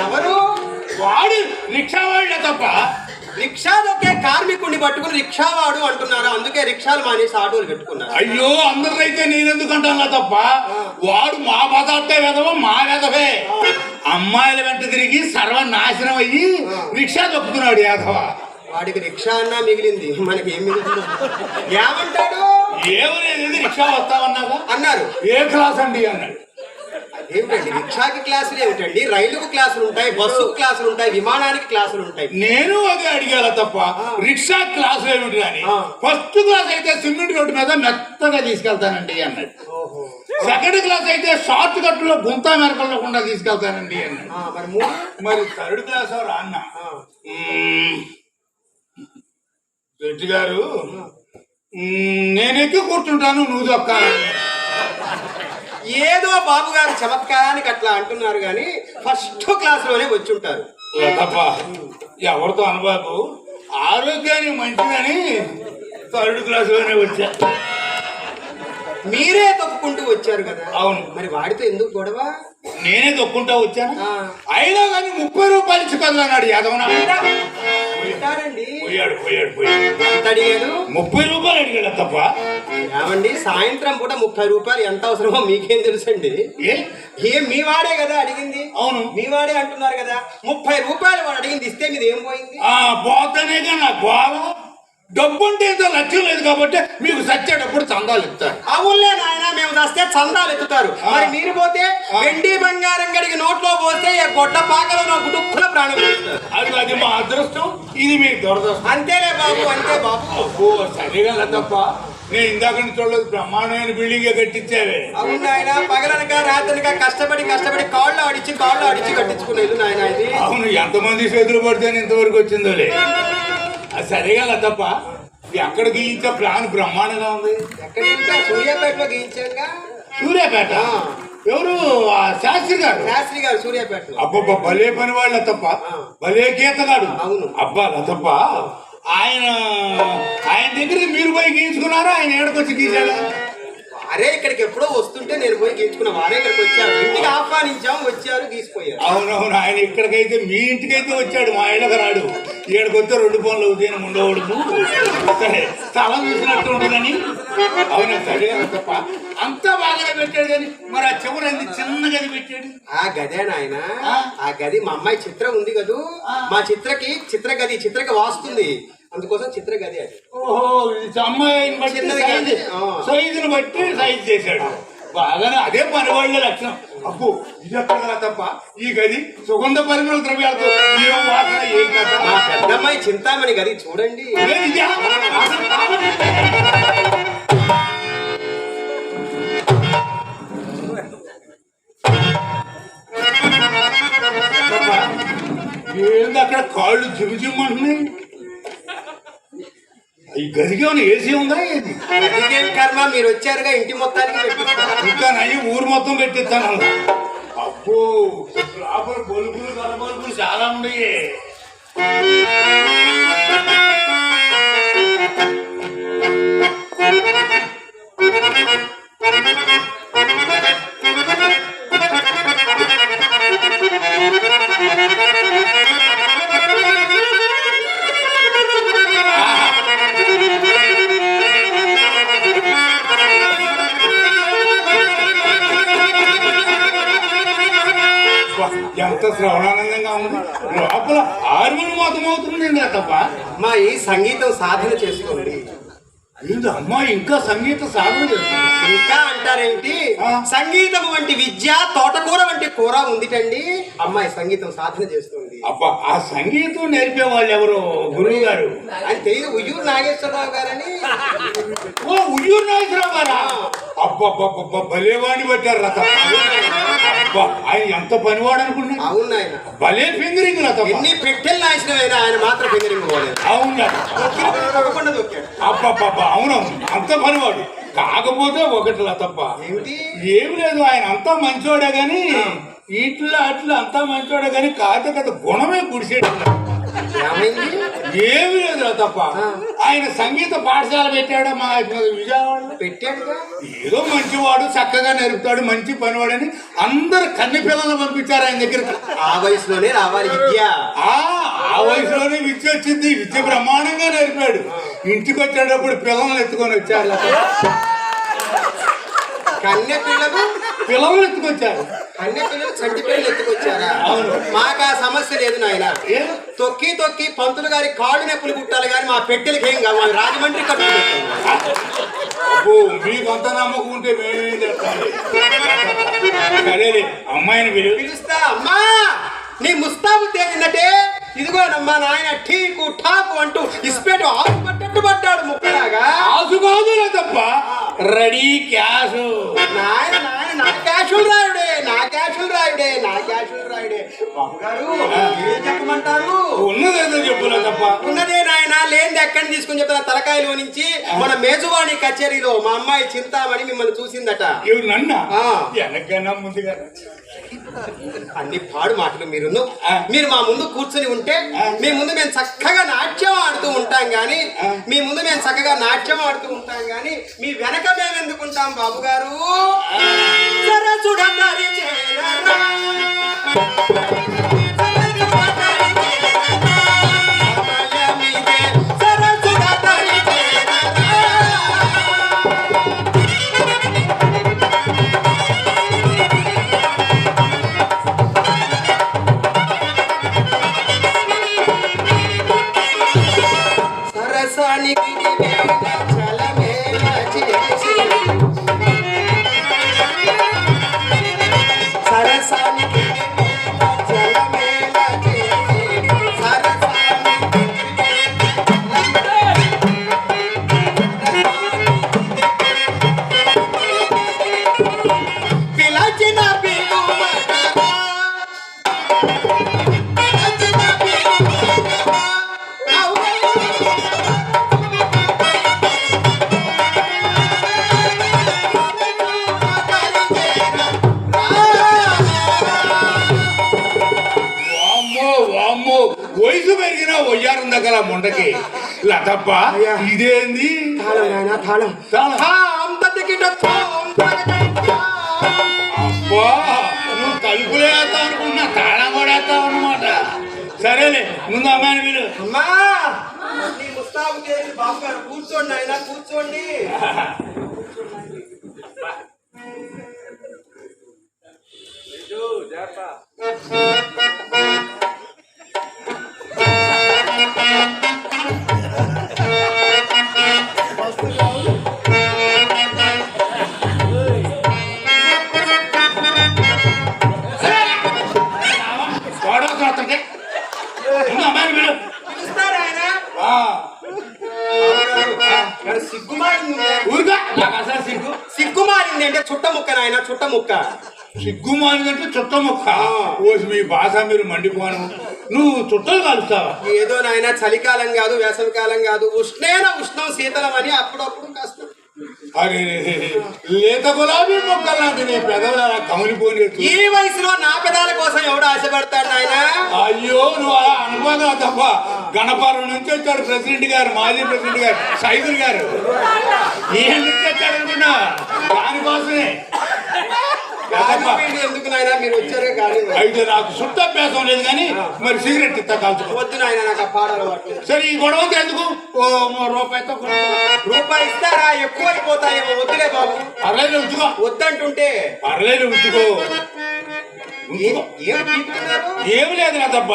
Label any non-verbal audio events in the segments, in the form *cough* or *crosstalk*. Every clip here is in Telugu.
ఎవరు? వాడు రిక్షావాళ్ళే తప్ప. రిక్షాలోకే కార్మికుడిని పట్టుకుని రిక్షావాడు అంటున్నారు? అందుకే రిక్షాలు మానేసి ఆటోలు పెట్టుకున్నారు అయ్యో అందరైతే నేనెందుకు అంటానా తప్ప వాడు మా పదార్థే వెదవ మా వెదవే అమ్మాయిల వెంట తిరిగి సర్వనాశనం అయ్యి రిక్షా తొక్కుతున్నాడు యాదవ వాడికి రిక్షా అన్నా మిగిలింది. మనకి ఏం మిగిలింది ఏమంటాడు ఏమనేది రిక్షా వస్తామన్నాగా అన్నారు. ఏ క్లాస్ అండి అన్నాడు. ఏమిటండి రిక్షాకి క్లాసులు ఏమిటండి? రైలుకు క్లాసులు ఉంటాయి బస్సుకు క్లాసులు ఉంటాయి విమానానికి క్లాసులు ఉంటాయి. నేను అదే అడిగాల తప్ప రిక్షా క్లాస్ ఏమిటి కానీ ఆ. ఫస్ట్ క్లాస్ అయితే సిమెంట్ రోడ్డు మీద మెత్తగా తీసుకెళ్తానండి అన్నాడు. సెకండ్ క్లాస్ అయితే షార్ట్ కట్లో గుంతా మెరకకుండా తీసుకెళ్తానండి అన్నాడు. మరి థర్డ్ క్లాస్ అన్న. రెడ్డి గారు నేను ఎక్కి కూర్చుంటాను నువ్వు దొక్కాలని ఏదో బాబు గారు చమత్కారానికి అట్లా అంటున్నారు కానీ ఫస్ట్ క్లాస్లోనే వచ్చి ఉంటారు తప్ప ఎవరితో అనబాబు ఆరోగ్యానికి మంచిదని థర్డ్ క్లాస్లోనే వచ్చా. మీరే తొక్కుకుంటూ వచ్చారు కదా? అవును. మరి వాడితో ఎందుకు గొడవ? నేనే దొక్కుంటా వచ్చాను. అయినా కానీ ముప్పై రూపాయలు ఇచ్చి కదలన్నాడు యాదవన. పోయాడు పోయాడు పోయాడు. ముప్పై రూపాయలు అడిగాడు తప్ప ఏమండి సాయంత్రం పూట ముప్పై రూపాయలు ఎంత అవసరమో మీకేం తెలుసండి? ఏ? ఏం మీ వాడే కదా అడిగింది. అవును. మీ వాడే అంటున్నారు కదా. ముప్పై రూపాయలు వాడు అడిగింది ఇస్తే మీది ఏం పోయింది? ఆ పోతనే నా గోళ డబ్బు అంటే ఏదో లక్ష్యం లేదు కాబట్టి మీకు సచ్చేటప్పుడు చందాలు ఇస్తారు. అవునులే నాయన మేము దస్తే చందాలు ఎత్తుతారు. మరి మీరు పోతే వెండి బంగారం గడికి నోట్లో పోస్తే ఈ గొడ్డ పాకలో నా గుటుక్కుల ప్రాణం ఇది మీ దురదృష్టం అంతేలే బాబు అంతే బాబు. అబ్బో సరిగా తప్ప నేను ఇందాక చూడలేదు బ్రహ్మాండమైన బిల్డింగ్ కట్టించావే. అవును నాయన పగలనక రాత్రనక కష్టపడి కష్టపడి కాళ్ళు ఆడిచి కాళ్ళు ఆడిచి కట్టించుకునేది నాయన ఇది. అవును ఎంతమంది చేతులు పడితేనే ఇంతవరకు వచ్చిందోలే అది సరిగా తప్ప ఎక్కడ గీయించే ప్లాన్ బ్రహ్మాండంగా ఉంది? ఎక్కడ సూర్యాపేటలో గీయించారుగా సూర్యాపేట. ఎవరు? ఆ శాస్త్రి గారు. శాస్త్రి గారు సూర్యాపేటలో అబ్బబ్బా భలే పని వాళ్ళ తప్ప. భలే గీతగాడు. అవును. అబ్బా తప్ప. ఆయన ఆయన దగ్గరికి మీరు పోయి గీయించుకున్నారా? ఆయన ఏడకొచ్చి గీసాడా వారే ఇక్కడికి ఎప్పుడో వస్తుంటే నేను పోయి గీయించుకున్నా వారే ఇక్కడికి వచ్చారు. ఇంటికి ఆహ్వానించాం వచ్చారు తీసుకుపోయారు. అవునవును ఆయన ఇక్కడికైతే మీ ఇంటికైతే వచ్చాడు మా ఇళ్ళకి రాడు. ఇక్కడికి వస్తే రెండు పనులు అవుతాయని ఉండవడుకు సరే స్థలం చూసినట్టు ఉంటుందని. అవునా సరే తప్ప. అంతా బాగానే పెట్టాడు కానీ మరి ఆ చివరి ఎందుకు చిన్న గది పెట్టాడు. ఆ గదే నాయన? ఆ? గది మా అమ్మాయి చిత్ర ఉంది కదూ? మా చిత్రకి చిత్ర గది చిత్రకి వాస్తుంది అందుకోసం చిత్ర గది అది. ఓహో ఇది బట్టి చిన్నది కాదు. ఆ. సైజుని బట్టి సైజ్ చేశాడు. బాగానే అదే పని వాళ్ళ లక్షణం. అప్పు ఇది ఎక్కడ తప్ప? ఈ గది సుగంధ పరిమళ ద్రవ్యాలతో ఏం వాసన ఏం కదా మా పెద్దమ్మాయి చింతామణి గది చూడండి. ఏంది అక్కడ కాళ్ళు జిమ్ జిమ్ అంటున్నాయి ఈ గదికి ఏమైనా ఏసీ ఉందా ఏది? కర్మ మీరు వచ్చారుగా ఇంటి మొత్తానికి పెట్టిస్తారు? ఇంకా నయ్యి ఊరు మొత్తం పెట్టిస్తాను. అబ్బో లోపల బొలుపులు కలబొలుపులు చాలా ఉన్నాయి. *laughs* అబ్బా, ఎంత శ్రవణానందంగా ఉంది. లోపల ఆరుమని మొత్తం అవుతుంది తప్ప. మా ఈ సంగీతం సాధన చేసుకోండి. ఏంది అమ్మాయి ఇంకా సంగీత సాధన ఇంకా అంటారేంటి. సంగీతం వంటి విద్య తోటకూర వంటి కూర ఉందిటండి. అమ్మాయి సంగీతం సాధన చేస్తుంది అబ్బా ఆ సంగీతం నేర్పే వాళ్ళు ఎవరు గురువు గారు? అని తెలియదు ఉయ్యూరు నాగేశ్వరరావు గారని. ఓ ఉయ్యూరు నాగేశ్వరరావు గారా? అబ్బబ్బబ్బబ్బ భలేవాడిని పెట్టారు రథ ఆయన ఎంత పనివాడు అనుకున్నా అవును ఆయన భలే ఫింగరింగ్ రథ ఎన్ని పెట్టెలు నాశనమైనా ఆయన మాత్రం ఫింగరింగ్ అవును అబ్బబ్బబ్బ అవునవును. అంత పనివాడు. కాకపోతే ఒకటి తప్ప ఏమిటి? ఏమి లేదు ఆయన అంతా మంచోడే గాని ఇట్లా అట్లా అంతా మంచోడే గాని కాదు కదా గుణమే ఏమైంది ఏమి లేదు తప్ప. ఆయన సంగీత పాఠశాల పెట్టాడు మా విజయవాడలో? పెట్టాడుగా. ఏదో మంచివాడు చక్కగా నేర్పుతాడు మంచి పనివాడని అందరు కన్నె పిల్లలు పంపించారు ఆయన దగ్గరికి. ఆ వయసులోనే రావాలి విద్య. ఆ వయసులోనే విద్య వచ్చింది. విద్య బ్రహ్మాండంగా నేర్పాడు. ఇంటికి వచ్చేటప్పుడు పిల్లల్ని ఎత్తుకొని వచ్చారు. కన్య పిల్లలు? పిల్లల్ని ఎత్తుకొచ్చారు. కన్య పిల్లలు చంటి పిల్లలు ఎత్తుకొచ్చారా? అవును. మాకు ఆ సమస్య లేదు నాయన? తొక్కి తొక్కి పంతులు గారి కాళ్ళు నొప్పులు కుట్టాలి కానీ మా పెట్టెలకి ఏం కావాలి? రాజమండ్రి కట్టు అబ్బో మీకు అంత నమ్మకం ఉంటే మేమేం చెప్పాలి సరేలే అమ్మాయిని పిలువు పిలుస్తా అమ్మా! నీ ముస్తాబు తేలిందటే. ఇదిగోనమ్మా నాయన ఠీకు ఠాకు అంటూ ఇస్పేటు ఆకు పట్టట్టు పడ్డాడు ముక్కలాగా. తప్ప రెడీ క్యాష్. నాయన నా క్యాషులు రాయుడే నా క్యాషులు రాయుడే నా క్యాషులు రాయుడే. బాబు గారు ఏం చెప్పమంటారు ఉన్నదేదో చెప్పులే తప్ప. ఉన్నదే నాయన లేనిది ఎక్కడిని తీసుకుని చెప్తున్నా తలకాయలో నుంచి మన మేజువాణి కచేరీలో మా అమ్మాయి చింతామణి మిమ్మల్ని చూసిందట. ఇవి నన్న. వెనకన్నా ముందుగా. అన్ని పాడు మాటలు మీరు. మీరు మా ముందు కూర్చుని ఉంటే మీ ముందు మేము చక్కగా నాట్యం ఆడుతూ ఉంటాం గాని మీ ముందు మేము చక్కగా నాట్యం ఆడుతూ ఉంటాం గాని మీ వెనక మేము ఎందుకుంటాం బాబు గారు సరసుడన్నది దగ్గర ముండకి? లతప్ప. ఇదేంది? తాళం. అబ్బా నువ్వు తలుపులు వేస్తావు అనుకున్నా తాళం కూడా వేస్తావు అనమాట సరేలే ముందు అమ్మాయిని మీరు అమ్మా కూర్చోండి ఆయన కూర్చోండి. వాడవసరం సిగ్గు సిగ్గుమారింది అంటే చుట్ట ముక్క నాయన చుట్ట ముక్క సిగ్గు. మానిదంటే చుట్ట మొక్క ఆ. ఓసి మీ భాష మీరు మండిపోను. నువ్వు చుట్టలు కలుస్తావా? ఏదో నాయన చలికాలం కాదు వేసవి కాలం కాదు. ఉష్ణేన ఉష్ణం శీతలం అని అప్పుడప్పుడు కష్టం అరే లేత గులాబీ మొక్కలు నీ పెదవులు అలా కమిలిపోయి ఈ వయసులో నా పెదాల కోసం ఎవడు ఆశపడతాడు నాయన? అయ్యో నువ్వు అలా అనుకోగా తప్ప. గణపారం నుంచి వచ్చాడు ప్రెసిడెంట్ గారు మాజీ ప్రెసిడెంట్ గారు సైదుల్ గారు. ఏం నుంచి వచ్చాడు అనుకున్నా దానికోసమే గాలి కాదప్పా. వీడి ఎందుకు నాయన మీరు వచ్చారే గాలి వీడి. అయితే నాకు సుట్టాభ్యాసం లేదు కానీ మరి సిగరెట్ ఇస్తా కాల్చుకో. వద్దు నాయన నాకు ఆ పాడాలి వాటి సరే ఈ గొడవకి ఎందుకు? రూపాయితో. రూపాయి ఇస్తారా? ఎక్కువ అయిపోతాయేమో వద్దులే బాబు. పర్లేదు ఉంచుకో. వద్దంటుంటే. పర్లేదు ఉంచుకో? ఏమి లేదు నా తప్ప.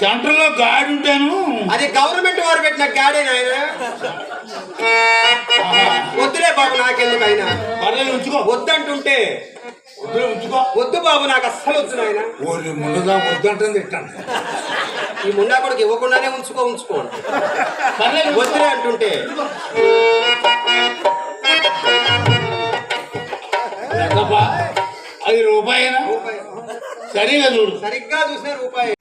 సెంటర్లో గాడి ఉంటాను. అది గవర్నమెంట్ వారు పెట్టిన గాడే నాయన. వద్దులే బాబు నాకెందుకు అయినా పర్లేదు ఉంచుకో. వద్దంటుంటే. వద్దు బాబు నాకు అస్సలు వద్దు నాయన. ఓరి ముందుగా వద్దంటుంది ఇట్టాను ఈ ముండా కొడుకు ఇవ్వకుండానే ఉంచుకో ఉంచుకో. వద్దులే అంటుంటే. రూపాయినా? రూపాయి. సరిగా చూడు. సరిగ్గా చూసిన రూపాయి.